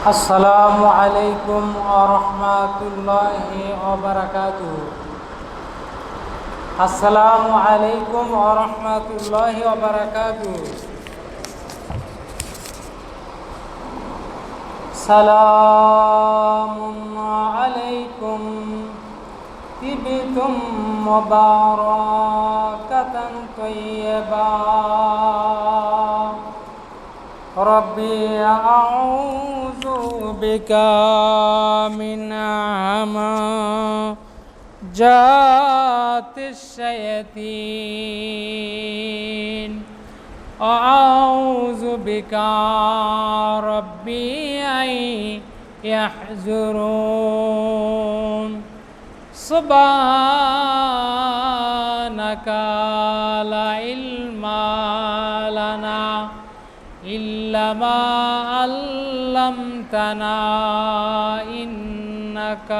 আসসালামু আলাইকুম আরহামাতুল্লাহি ওবরাকাতু আসসালামু আলাইকুম আরহামাতুল্লাহি ওবরাকাতু সালামুন আলাইকুম। তিবতুম মুবারাকাতান তাইয়্যিবা। ربي أعوذ بك من جات الشياطين أعوذ بك ربي أن يحزرون سبحانك لا علم إلا ما علمتنا إنك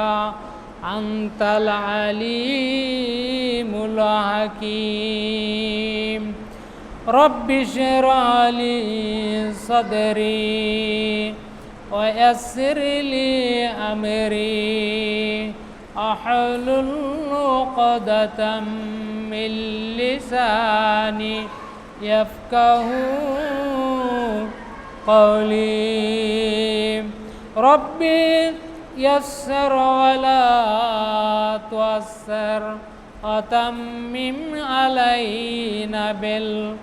أنت العليم الحكيم. رب اشرح لي صدري ويسر لي أمري. أحلل عقدة من لساني يفقه قولي ربي يسر ولا تعسر وتمم علينا بالخير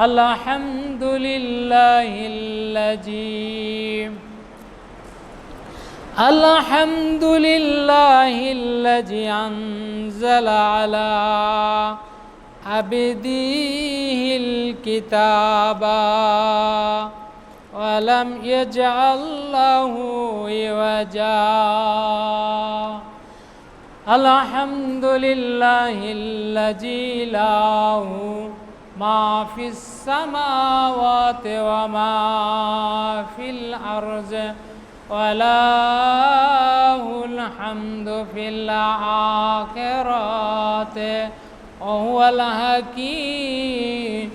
الحمد لله الذي الحمد لله الذي أنزل على عبده الكتاب ولم يجعل له عوجا. الحمد لله الذي له ما في السماوات وما في الأرض وله الحمد في الآخرة وهو الحكيم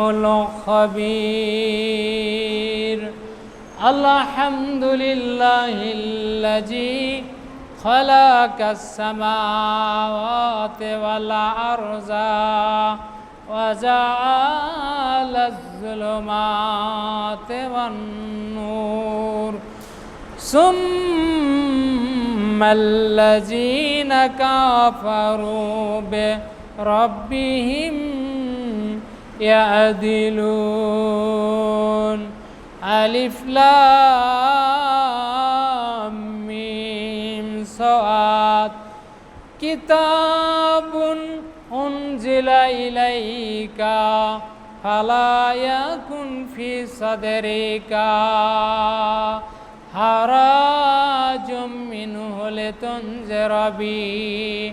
الخبير الحمد لله الذي خلق السماوات والأرض وجعل الظلمات والنور ثم الذين كفروا بربهم يعدلون ألف لام ميم صاد كتاب أنزل إليك فلا يكن في صدرك حراج منه لتنذر به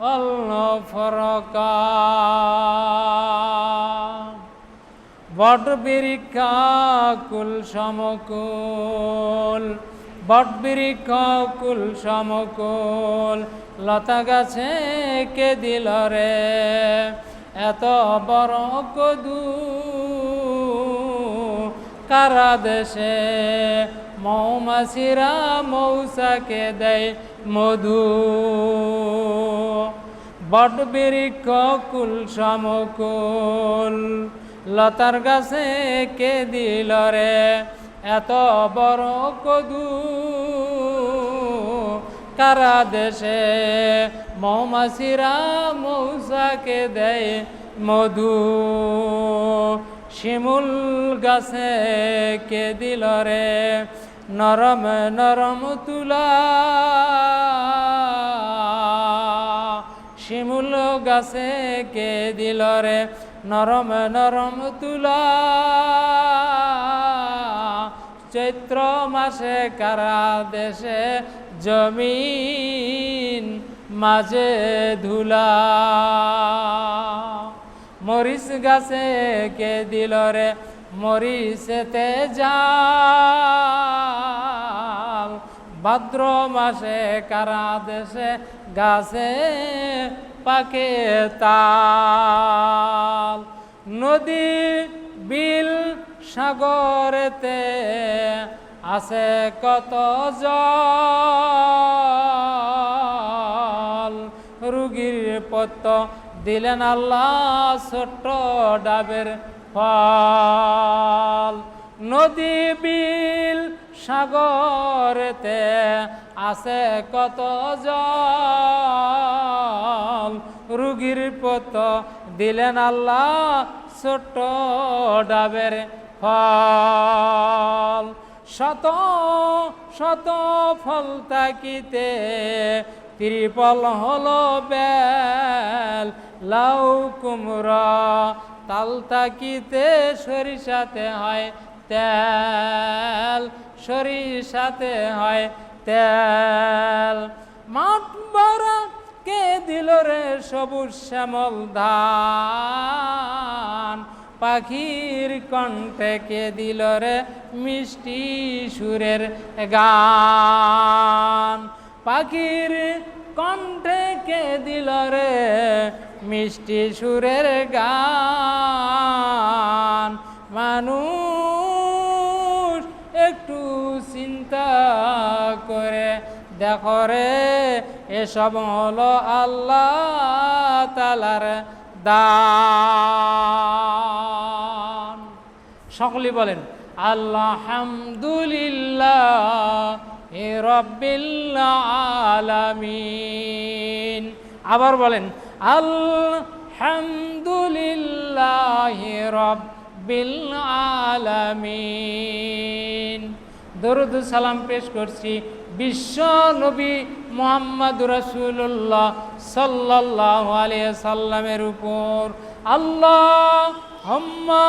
অলফরকা বটবিরিকা কুল সমকুল। বটবিরিকা কুল সমকুল। লতা গাছে কে দিল রে? এত বড় কদু কারা দেশে? মৌমাছিরা মৌসাকে দেয় মধু। বট বৃক্ষ, কুল সমকুল। লতার গাছে কে দিল রে এত বড় কদু? কারা দেশে মৌমাছিরা মৌসাকে দেয় মধু? শিমুল গাছে কে দিল রে নরম নরম তুলা। শিমুল গাছে কে দিল রে নরম নরম তুলা? চৈত্র মাসে কারা দেশে জমিন মাঝে ধুলা? মরিচ গাছে কে দিল রে মরিচেতে জাল ভাদ্র মাসে কারা দেশে গাছে পাকে তাল। নদী, বিল, সাগরেতে আছে কত জল। রুগীর পত্ত দিলেন আল্লাহ ছোট্ট ডাবের ফল। নদী, বিল, সাগরেতে আছে কত জল। রুগীর পত দিলেন আল্লাহ ছোট্ট ডাবের ফল। শত শত ফল তাকিতে ত্রিপল হলো বেল। লাউ কুমড়া তাল তাকিতে সরিষাতে হয় তেল, সরিষাতে হয় তেল। মাঠ বড়া কে দিল রে সবুজ শ্যামল ধান? পাখির কণ্ঠে কে দিল রে মিষ্টি সুরের গান? পাখির কণ্ঠে কে দিল রে মিষ্টি সুরের গান? মানুষ একটু চিন্তা করে, দেখো রে, এসব হলো আল্লাহ তালার দান। সকলেই বলেন আল্লাহামদুলিল্লাহ এ রব্বিল আলামিন। আবার বলেন, আলহামদুলিল্লাহ রব্বিল আলামিন। দরুদ সালাম পেশ করছি বিশ্ব নবী মোহাম্মদ রসুল্লাহ সাল্লাহ আলিয়া সাল্লামের উপর। আল্লাহ হম্মা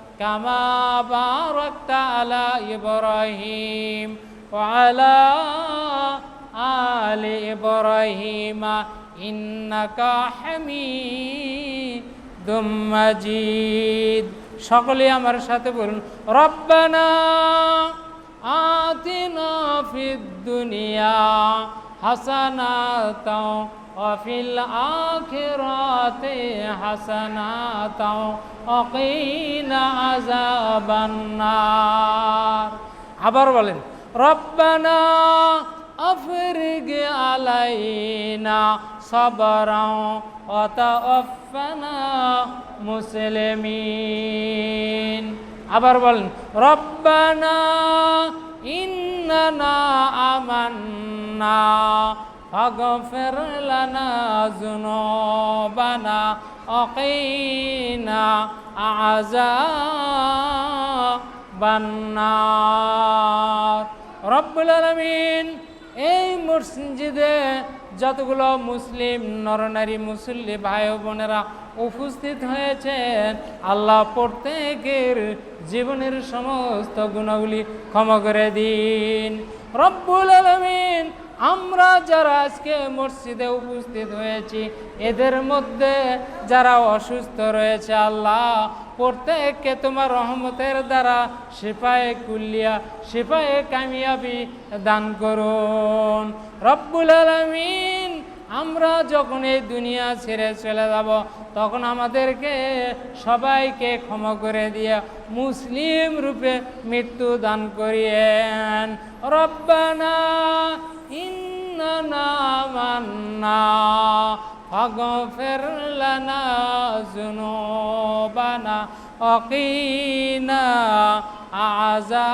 كما باركت على إبراهيم وعلى آل إبراهيم إنك حميد مجيد সকলে আমার সাথে বলুন রব্বানা আতিনা ফিদ দুনিয়া হাসানাতাও وفي الآخرة حسنات وقنا عذاب النار আবার বলেন রব্বানা أفرج علينا صبرا وتوفنا মুসলিমিন আবার বলেন রব্বানা ইন্নানা আমান্না ফাগফির লানা যুনুবানা ওয়াকিনা আযাবান্নার রব্বুল আলামিন এই মসজিদে যতগুলো মুসলিম নরনারী মুসল্লি ভাই বোনেরা উপস্থিত হয়েছেন, আল্লাহ প্রত্যেকের জীবনের সমস্ত গুণাগুলি ক্ষমা করে দিন। রব্বুল আলমিন আমরা যারা আজকে মসজিদে উপস্থিত হয়েছি, এদের মধ্যে যারা অসুস্থ রয়েছে, আল্লাহ প্রত্যেককে তোমার রহমতের দ্বারা সিপাহে কুল্লিয়া সিপাহে কামিয়াবি দান করুন। রব্বুল আলমিন, আমরা যখন এই দুনিয়া ছেড়ে চলে যাব, তখন আমাদেরকে সবাইকে ক্ষমা করে দিয়ে মুসলিম রূপে মৃত্যু দান করিয়েন। রব্বানা ইন্নানা মান্না ফাগফির লানা যুনুবানা, ওয়াকিনা আযাবান্নার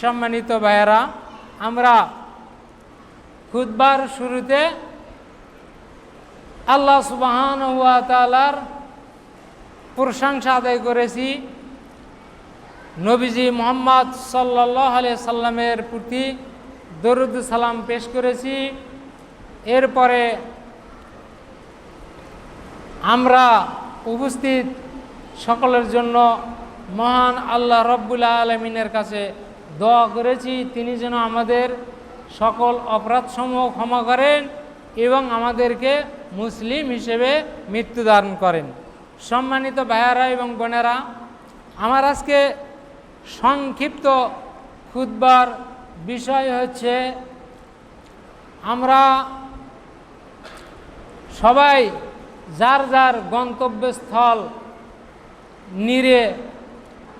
সম্মানিত ভাইয়েরা, আমরা খুদবার শুরুতে আল্লাহ সুবাহান হুয়া তালার প্রশংসা আদায় করেছি। নবীজি মোহাম্মদ সাল্লাহ আলিয়া সাল্লামের প্রতি দরুদ সালাম পেশ করেছি। এরপরে আমরা উপস্থিত সকলের জন্য মহান আল্লাহ রব্বুল্লা আলমিনের কাছে দোয়া করেছি। তিনি যেন আমাদের সকল অপরাধসমূহ ক্ষমা করেন এবং আমাদেরকে মুসলিম হিসেবে মৃত্যুদান করেন। সম্মানিত ভাইয়ারা এবং বোনেরা, আমার আজকে সংক্ষিপ্ত খুদবার বিষয় হচ্ছে, আমরা সবাই যার যার গন্তব্যস্থল নিরে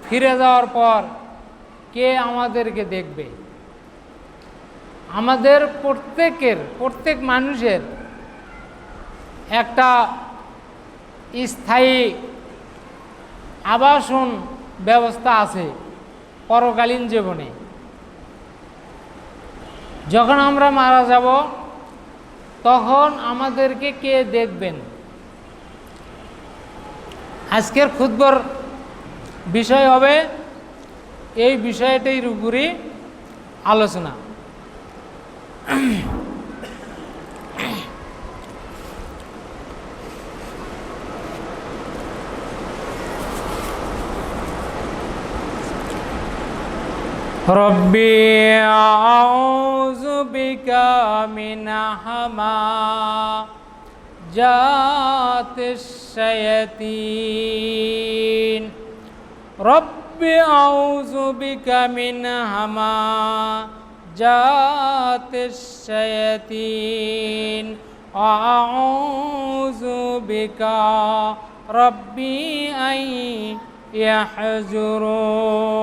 ফিরে যাওয়ার পর কে আমাদেরকে দেখবে? আমাদের প্রত্যেকের, প্রত্যেক মানুষের একটা স্থায়ী আবাসন ব্যবস্থা আছে। পরকালীন জীবনে। যখন আমরা মারা যাব, তখন আমাদেরকে কে দেখবেন? আজকের ক্ষুদ্র বিষয় হবে, এই বিষয়টির উপরই আলোচনা। ربي أعوذ بك من هما جات الشياطين ربي أعوذ بك من هما جات الشياطين وأعوذ بك ربي أن يحجرون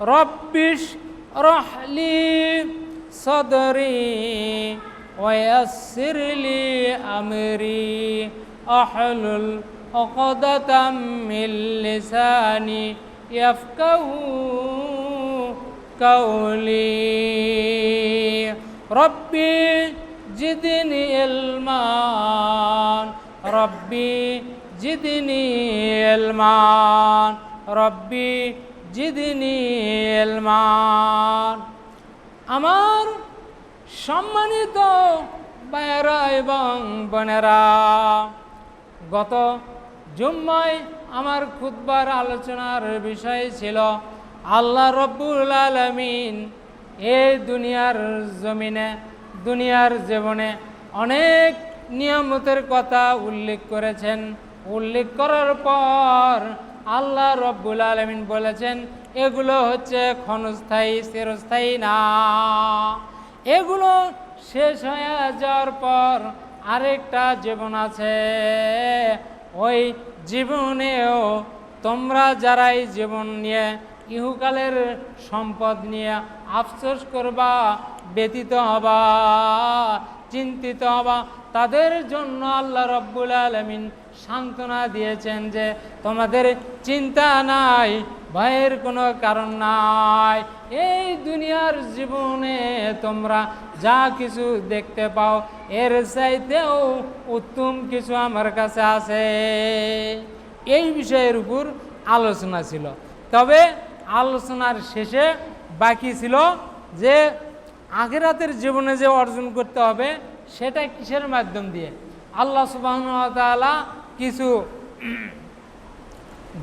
رب اشرح لي صدري ويسر لي أمري. أحلل عقدة من لساني يفقه قولي. ربي زدني علما. ربي زدني علما. ربي জিদিনি আমার সম্মানিত বায়রা এবং বোনেরা, গত জুম্মায় আমার খুদবার আলোচনার বিষয় ছিল, আল্লাহ রব্বুল আলমিন এই দুনিয়ার জমিনে, দুনিয়ার জীবনে অনেক নিয়ামতের কথা উল্লেখ করেছেন। উল্লেখ করার পর আল্লাহ রব্বুল আলমিন বলেছেন, এগুলো হচ্ছে ক্ষণস্থায়ী, চিরস্থায়ী না। এগুলো শেষ হয়ে যাওয়ার পর আরেকটা জীবন আছে। ওই জীবনেও তোমরা যারাই জীবন নিয়ে, ইহুকালের সম্পদ নিয়ে আফসোস করবা ব্যতীত হবা, চিন্তিত হবা, তাদের জন্য আল্লাহ রব্বুল আলমিন সান্ত্বনা দিয়েছেন যে তোমাদের চিন্তা নাই, ভয়ের কোনো কারণ নাই। এই দুনিয়ার জীবনে তোমরা যা কিছু দেখতে পাও, এর চাইতেও উত্তম কিছু আমার কাছে আছে। এই বিষয়ের উপর আলোচনা ছিল। তবে আলোচনার শেষে বাকি ছিল যে আগেরাতের জীবনে যে অর্জন করতে হবে, সেটা কিসের মাধ্যম দিয়ে? আল্লাহ সুবাহতালা কিছু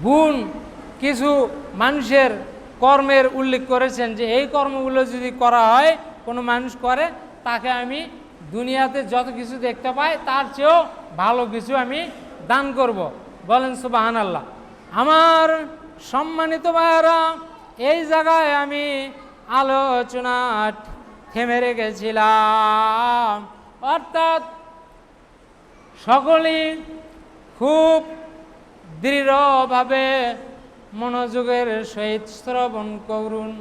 গুণ, কিছু মানুষের কর্মের উল্লেখ করেছেন যে এই কর্মগুলো যদি করা হয়, কোনো মানুষ করে, তাকে আমি দুনিয়াতে যত কিছু দেখতে পাই, তার চেয়েও ভালো কিছু আমি দান করব। বলেন সুবাহান আল্লাহ আমার সম্মানিত ভাইয়ারা, এই জায়গায় আমি আলোচনা থেমে রেখেছিলাম। অর্থাৎ সকলেই খুব দৃঢ়ভাবে মনোযোগের সহিত শ্রবণ করুন,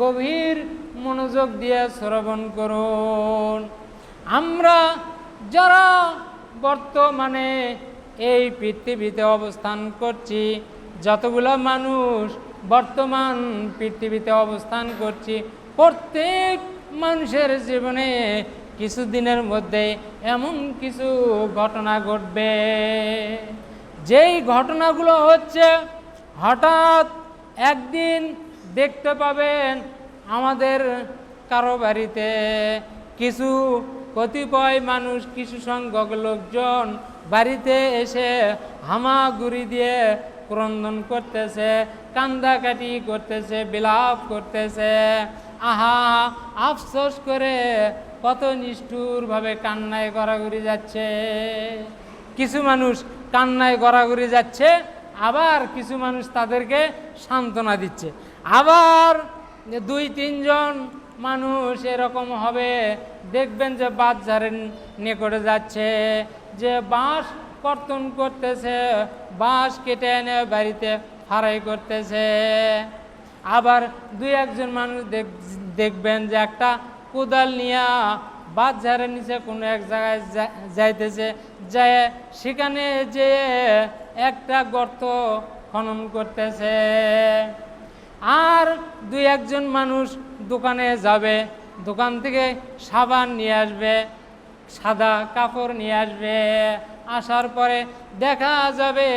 গভীর মনোযোগ দিয়ে শ্রবণ করুন। আমরা যারা বর্তমানে এই পৃথিবীতে অবস্থান করছি, যতগুলো মানুষ বর্তমান পৃথিবীতে অবস্থান করছি, প্রত্যেক মানুষের জীবনে কিছুদিনের মধ্যে এমন কিছু ঘটনা ঘটবে। যেই ঘটনাগুলো হচ্ছে, হঠাৎ একদিন দেখতে পাবেন আমাদের কারও বাড়িতে কিছু কতিপয় মানুষ, কিছু সংখ্যক লোকজন বাড়িতে এসে হামাগুড়ি দিয়ে ক্রন্দন করতেছে, কান্দাকাটি করতেছে, বিলাপ করতেছে। আহা, আফসোস করে কত নিষ্ঠুরভাবে কান্নায় গড়াগড়ি যাচ্ছে। কিছু মানুষ কান্নায় গড়াগড়ি যাচ্ছে, আবার কিছু মানুষ তাদেরকে সান্ত্বনা দিচ্ছে। আবার দুই, তিনজন মানুষ এরকম হবে, দেখবেন যে বাজারের নিকটে যাচ্ছে। যে বাঁশ কর্তন করতেছে, বাঁশ কেটে এনে বাড়িতে ফারাই করতেছে। আবার দুই, একজন মানুষ দেখ- দেখবেন যে একটা কোদাল নিয়ে বাজারের নিচে কোনো এক জায়গায় যাইতেছে যায় সেখানে যে একটা গর্ত খনন করতেছে। আর দুই একজন মানুষ দোকানে যাবে, দোকান থেকে সাবান নিয়ে আসবে, সাদা কাপড় নিয়ে আসবে। আসার পরে দেখা যাবে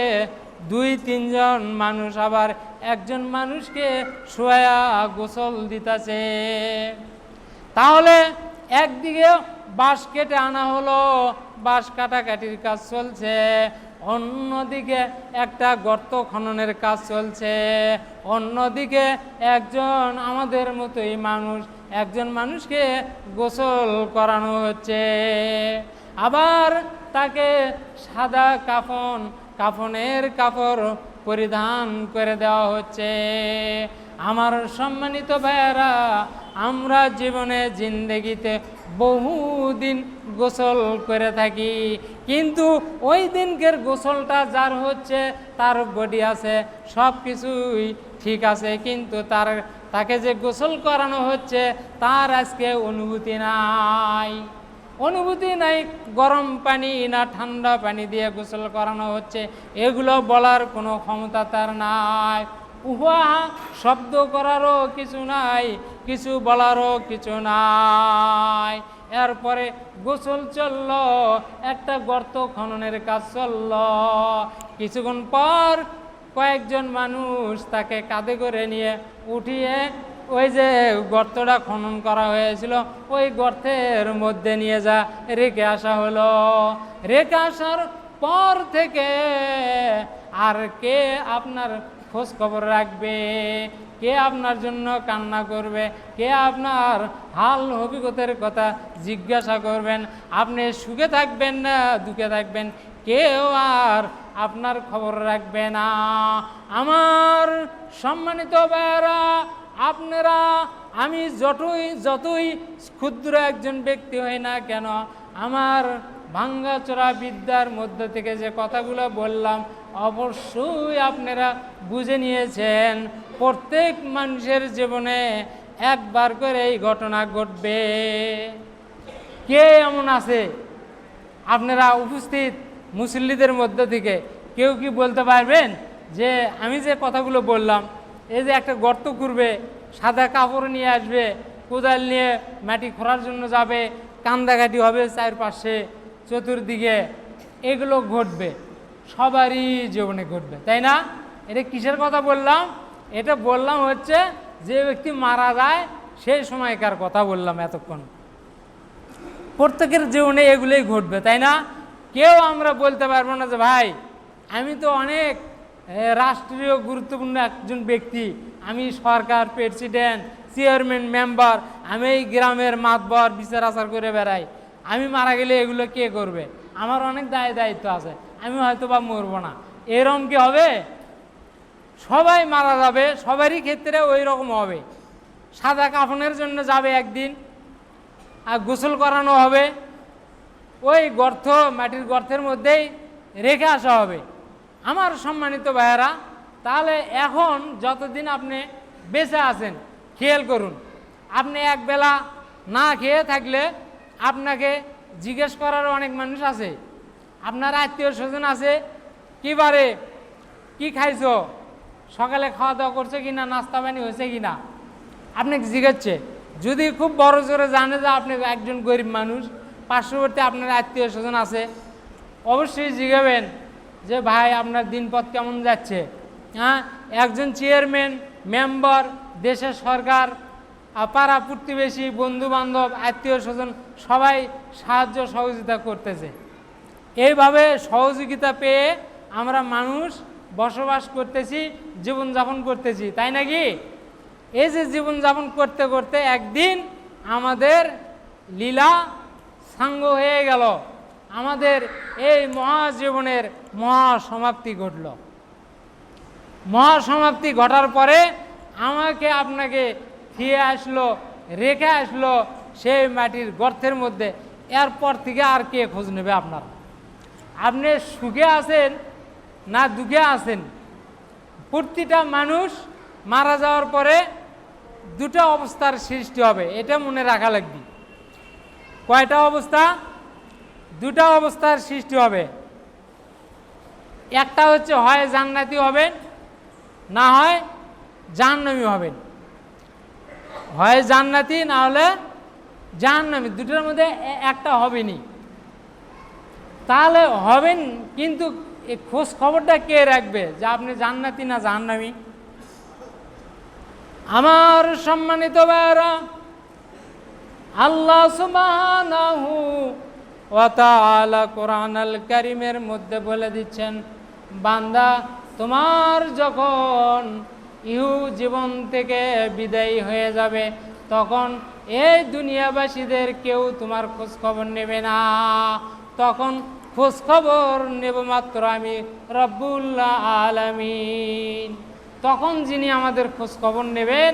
দুই, তিনজন মানুষ আবার একজন মানুষকে শোয়া গোসল দিতেছে। তাহলে একদিকে বাঁশ কেটে আনা হলো, বাঁশ কাটাকাটির কাজ চলছে, অন্যদিকে একটা গর্ত খননের কাজ চলছে, অন্যদিকে একজন আমাদের মতোই মানুষ, একজন মানুষকে গোসল করানো হচ্ছে। আবার তাকে সাদা কাফন, কাফনের কাপড় পরিধান করে দেওয়া হচ্ছে। আমার সম্মানিত ভাইয়েরা, আমরা জীবনে জিন্দগিতে বহুদিন গোসল করে থাকি, কিন্তু ওই দিনকের গোসলটা যার হচ্ছে, তার বডি আছে সব কিছুই ঠিক আছে, কিন্তু তার, তাকে যে গোসল করানো হচ্ছে, তার আজকে অনুভূতি নাই। অনুভূতি নাই, গরম পানি না ঠান্ডা পানি দিয়ে গোসল করানো হচ্ছে, এগুলো বলার কোনো ক্ষমতা তার নাই। উহা শব্দ করারও কিছু নাই, কিছু বলারও কিছু নাই। এরপরে গোসল চলল, একটা গর্ত খননের কাজ চলল। কিছুক্ষণ পর কয়েকজন মানুষ তাকে কাঁধে করে নিয়ে উঠিয়ে ওই যে গর্তটা খনন করা হয়েছিল, ওই গর্তের মধ্যে নিয়ে যা, রেখে আসা হলো। রেখে আসার পর থেকে আর কে আপনার খোঁজ খবর রাখবে। কে আপনার জন্য কান্না করবে? কে আপনার হাল অভিজ্ঞতার কথা জিজ্ঞাসা করবেন? আপনি সুখে থাকবেন না দুঃখে থাকবেন? কেউ আর আপনার খবর রাখবে না। আমার সম্মানিত ভাইয়েরা, আপনারা, আমি যতই যতই ক্ষুদ্র একজন ব্যক্তি হই না কেন, আমার ভাঙ্গাচোরা বিদ্যার মধ্যে থেকে যে কথাগুলো বললাম অবশ্যই আপনারা বুঝে নিয়েছেন, প্রত্যেক মানুষের জীবনে একবার করে এই ঘটনা ঘটবে। কে এমন আছে? আপনারা উপস্থিত মুসল্লিদের মধ্য থেকে কেউ কি বলতে পারবেন যে আমি যে কথাগুলো বললাম, এই যে একটা গর্ত করবে, সাদা কাপড় নিয়ে আসবে, কোদাল নিয়ে মাটি খোঁড়ার জন্য যাবে, কান্দাকাটি হবে চারপাশে, চতুর্দিকে, এগুলো ঘটবে। সবারই জীবনে ঘটবে, তাই না? এটা কিসের কথা বললাম? এটা বললাম হচ্ছে যে ব্যক্তি মারা যায় সেই সময়কার কথা বললাম এতক্ষণ। প্রত্যেকের জীবনে এগুলোই ঘটবে, তাই না? কেউ আমরা বলতে পারব না যে, ভাই, আমি তো অনেক রাষ্ট্রীয় গুরুত্বপূর্ণ একজন ব্যক্তি। আমি সরকার, প্রেসিডেন্ট, চেয়ারম্যান, মেম্বার, আমি এই গ্রামের মাতবর বিচার আচার করে বেড়াই। আমি মারা গেলে এগুলো কে করবে? আমার অনেক দায় দায়িত্ব আছে। আমি হয়তো বা মরবো না। এরম কি হবে? সবাই মারা যাবে, সবারই ক্ষেত্রে ওই রকম হবে। সাদা কাফনের জন্য যাবে একদিন, আর গোসল করানো হবে। ওই গর্ত, মাটির গর্তের মধ্যেই রেখে আসা হবে। আমার সম্মানিত ভাইয়েরা, তাহলে এখন যতদিন আপনি বেঁচে আছেন, খেয়াল করুন। আপনি একবেলা না খেয়ে থাকলে আপনাকে জিজ্ঞেস করার অনেক মানুষ আছে। আপনার আত্মীয় স্বজন আছে? কি বারে? কি খাইছো? সকালে খাওয়া দাওয়া করছে কি না নাস্তা পানি হয়েছে কি না আপনাকে জিজ্ঞাসছে যদি খুব বড় জোরে জানে যে আপনি একজন গরিব মানুষ, পার্শ্ববর্তী আপনার আত্মীয় স্বজন আছে, অবশ্যই জিজ্ঞাবেন যে, ভাই, আপনার দিনপথ কেমন যাচ্ছে? হ্যাঁ? একজন চেয়ারম্যান মেম্বার দেশের সরকার পাড়া প্রতিবেশী বন্ধু বান্ধব আত্মীয় স্বজন সবাই সাহায্য সহযোগিতা করতেছে। এইভাবে সহযোগিতা পেয়ে আমরা মানুষ বসবাস করতেছি, জীবনযাপন করতেছি, তাই নাকি? এই যে জীবনযাপন করতে করতে একদিন আমাদের লীলা সাঙ্গ হয়ে গেল। আমাদের এই মহাজীবনের মহাসমাপ্তি ঘটল। মহাসমাপ্তি ঘটার পরে আমাকে আপনাকে ফিরে আসলো, রেখে আসলো সেই মাটির গর্তের মধ্যে। এরপর থেকে আর কে খোঁজ নেবে আপনার? আপনি সুখে আছেন না দুঃখে আছেন? প্রতিটা মানুষ মারা যাওয়ার পরে দুটো অবস্থার সৃষ্টি হবে, এটা মনে রাখা লাগবে। কয়টা অবস্থা? দুটা অবস্থার সৃষ্টি হবে। একটা হচ্ছে হয় জান্নাতি হবেন, না হয় জাহান্নামি হবেন। হয় জান্নাতি, না হলে জাহান্নামি, দুটোর মধ্যে একটা হবেনি তাহলে হবেন, কিন্তু এই খোঁজ খবরটা কে রাখবে? যে আপনি জান্নাতি না জাহান্নামি? আমার সম্মানিত ভাইরা আল্লাহ সুবহানাহু ওয়া তাআলা কোরআন আল কারিমের মধ্যে বলে দিচ্ছেন, বান্দা, তোমার যখন ইহু জীবন থেকে বিদায়ী হয়ে যাবে, তখন এই দুনিয়াবাসীদের কেউ তোমার খোঁজ খবর নেবে না। তখন খোঁজ খবর নেব মাত্র আমি রব্বুল্লাহ আলামিন। তখন যিনি আমাদের খোঁজ খবর নেবেন,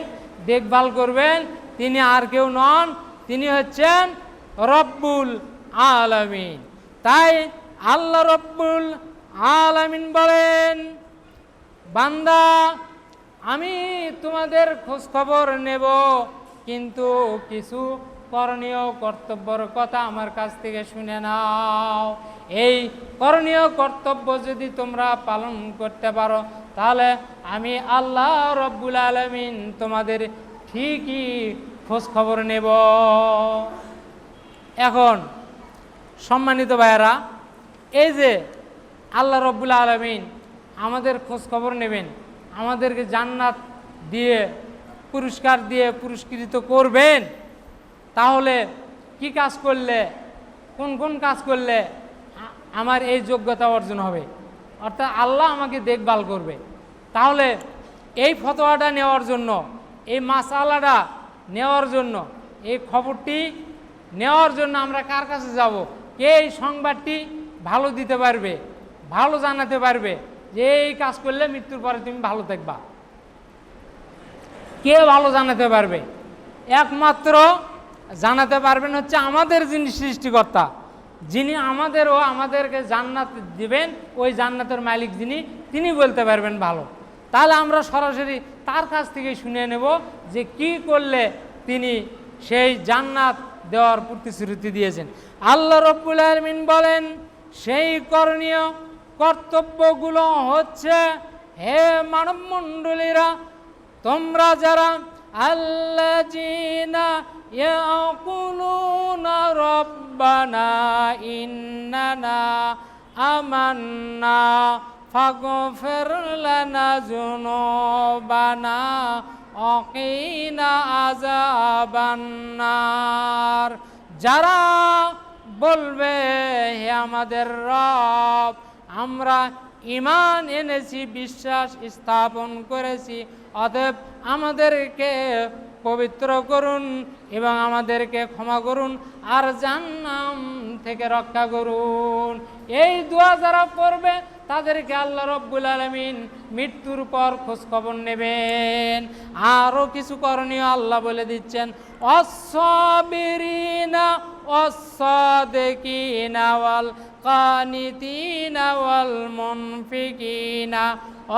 দেখভাল করবেন, তিনি আর কেউ নন, তিনি হচ্ছেন রব্বুল আলামিন। তাই আল্লাহ রব্বুল আলামিন বলেন, বান্দা, আমি তোমাদের খোঁজ খবর নেব, কিন্তু কিছু করণীয় কর্তব্যর কথা আমার কাছ থেকে শুনে নাও। এই করণীয় কর্তব্য যদি তোমরা পালন করতে পারো, তাহলে আমি আল্লাহ রব্বুল আলমিন তোমাদের ঠিকই খোঁজ খবর নেব। এখন, সম্মানিত ভাইয়েরা, এই যে আল্লাহ রব্বুল আলমিন আমাদের খোঁজ খবর নেবেন, আমাদেরকে জান্নাত দিয়ে, পুরস্কার দিয়ে পুরস্কৃত করবেন, তাহলে কি কাজ করলে, কোন কোন কাজ করলে আমার এই যোগ্যতা অর্জন হবে। অর্থাৎ আল্লাহ আমাকে দেখভাল করবে। তাহলে এই ফতোয়াটা নেওয়ার জন্য, এই মাসালাটা নেওয়ার জন্য, এই খবরটি নেওয়ার জন্য আমরা কার কাছে যাব? কে এই সংবাদটি ভালো দিতে পারবে, ভালো জানাতে পারবে যে এই কাজ করলে মৃত্যুর পরে তুমি ভালো থাকবা? কে ভালো জানাতে পারবে? একমাত্র জানাতে পারবেন হচ্ছে আমাদের যিনি সৃষ্টিকর্তা। যিনি আমাদেরও আমাদেরকে জান্নাত দিবেন, ওই জান্নাতের মালিক যিনি, তিনি বলতে পারবেন ভালো। তাহলে আমরা সরাসরি তার কাছ থেকে শুনে নেব যে কি করলে তিনি সেই জান্নাত দেওয়ার প্রতিশ্রুতি দিয়েছেন। আল্লাহ রব্বুল আলমিন বলেন, সেই করণীয় কর্তব্যগুলো হচ্ছে, হে মানব মণ্ডলীরা তোমরা যারা আল্লাযীনা ইয়াকুলুনা রব্বানা ইন্নানা আমান্না ফাগফির লানা যুনুবানা অকিনা আযাবান্নার যারা বলবে, হে আমাদের রব, আমরা ইমান এনেছি, বিশ্বাস স্থাপন করেছি, অতএব আমাদেরকে পবিত্র করুন এবং আমাদেরকে ক্ষমা করুন আর জান্নাম থেকে রক্ষা করুন। এই দোয়া যারা পড়বে, তাদেরকে আল্লাহ রব্বুল আলমিন মৃত্যুর পর খোঁজখবর নেবেন। আরও কিছু করণীয় আল্লাহ বলে দিচ্ছেন অসবিরিনা অসদেকিনা ওয়াল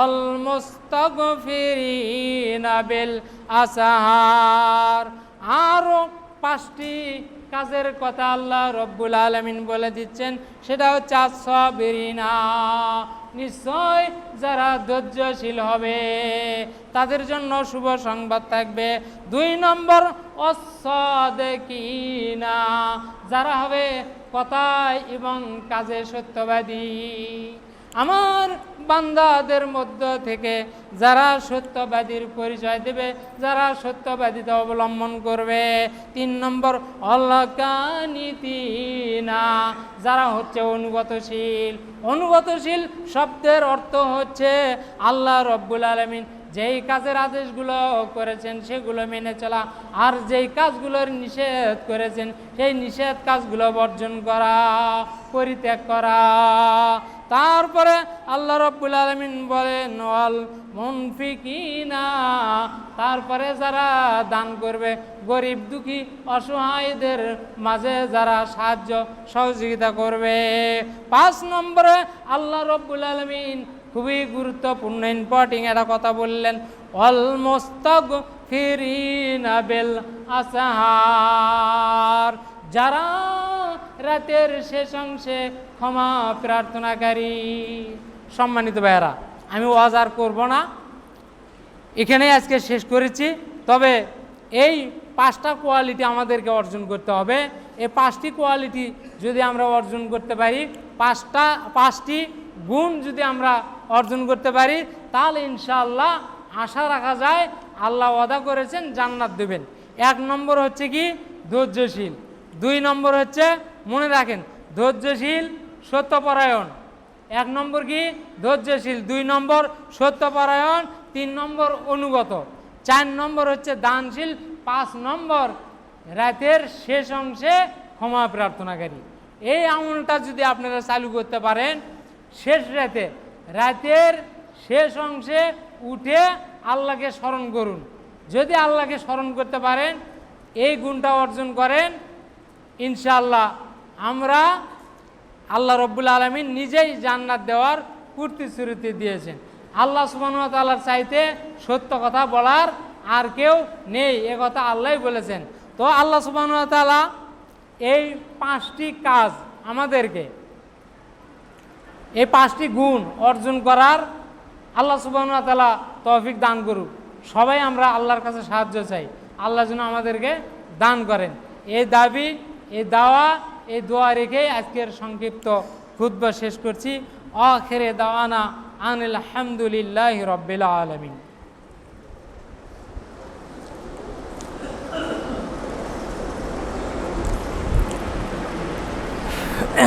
অল মুস্তাগফিরিনা বিল আসাহার আরও পাঁচটি কাজের কথা আল্লাহ রব্বুল আলমিন বলে দিচ্ছেন, সেটা হচ্ছে আসবিরিনা নিশ্চয় যারা ধৈর্যশীল হবে, তাদের জন্য শুভ সংবাদ থাকবে। দুই নম্বর অসদেকিনা যারা হবে কথায় এবং কাজে সত্যবাদী। আমার বান্দাদের মধ্য থেকে যারা সত্যবাদীর পরিচয় দেবে, যারা সত্যবাদিতা অবলম্বন করবে, তিন নম্বর, অলকানীতিনা, যারা হচ্ছে অনুগতশীল। অনুগতশীল শব্দের অর্থ হচ্ছে আল্লাহ রব্বুল আলমিন যেই কাজের আদেশগুলো করেছেন সেগুলো মেনে চলা, আর যেই কাজগুলোর নিষেধ করেছেন সেই নিষেধ কাজগুলো বর্জন করা, পরিত্যাগ করা। তারপরে আল্লাহ রব্বুল আলমিন বলেন, ওয়াল মুনফিকিনা। তারপরে যারা দান করবে, গরিব, দুঃখী, অসহায়দের মাঝে যারা সাহায্য সহযোগিতা করবে। পাঁচ নম্বরে আল্লাহ রব্বুল আলমিন খুবই গুরুত্বপূর্ণ ইম্পর্টিং একটা কথা বললেন। অলমস্তক আসাহার। যারা রাতের শেষ অংশে ক্ষমা প্রার্থনাকারী, সম্মানিত ভাইয়েরা, আমি ওয়াজার করব না। এখানেই আজকে শেষ করেছি। তবে এই পাঁচটা কোয়ালিটি আমাদেরকে অর্জন করতে হবে। এই পাঁচটি কোয়ালিটি যদি আমরা অর্জন করতে পারি, পাঁচটা, পাঁচটি গুণ যদি আমরা অর্জন করতে পারি, তাহলে ইনশাআল্লাহ আশা রাখা যায়, আল্লাহ ওয়াদা করেছেন, জান্নাত দেবেন। এক নম্বর হচ্ছে কি? ধৈর্যশীল। দুই নম্বর হচ্ছে, মনে রাখেন, ধৈর্যশীল সত্যপরায়ণ। এক নম্বর কি? ধৈর্যশীল। দুই নম্বর সত্যপরায়ণ, তিন নম্বর অনুগত। চার নম্বর হচ্ছে দানশীল, পাঁচ নম্বর রাতের শেষ অংশে ক্ষমা প্রার্থনাকারী। এই আমলটা যদি আপনারা চালু করতে পারেন শেষ রাতে, রাতের শেষ অংশে উঠে আল্লাহকে স্মরণ করুন। যদি আল্লাহকে স্মরণ করতে পারেন, এই গুণটা অর্জন করেন, ইনশাআল্লাহ আমরা আল্লাহ রব্বুল আলমিন নিজেই জান্নাত দেওয়ার প্রতিশ্রুতি দিয়েছেন। আল্লাহ সুবাহ তাল্লার চাইতে সত্য কথা বলার আর কেউ নেই, এ কথা আল্লাহ বলেছেন। তো আল্লাহ সুবাহ তালা এই পাঁচটি কাজ আমাদেরকে এই পাঁচটি গুণ অর্জন করার আল্লাহ সুবাহ তালা তৌফিক দান করুক। সবাই আমরা আল্লাহর কাছে সাহায্য চাই। আল্লাহ যেন আমাদেরকে দান করেন। এই দাবি, এই দাওয়া, এই দোয়া রেখে আজকের সংক্ষিপ্ত ক্ষুদ্র শেষ করছি। আখেরে দাওয়ানা আনিল আলহামদুলিল্লাহ রব্বিল আলমিন।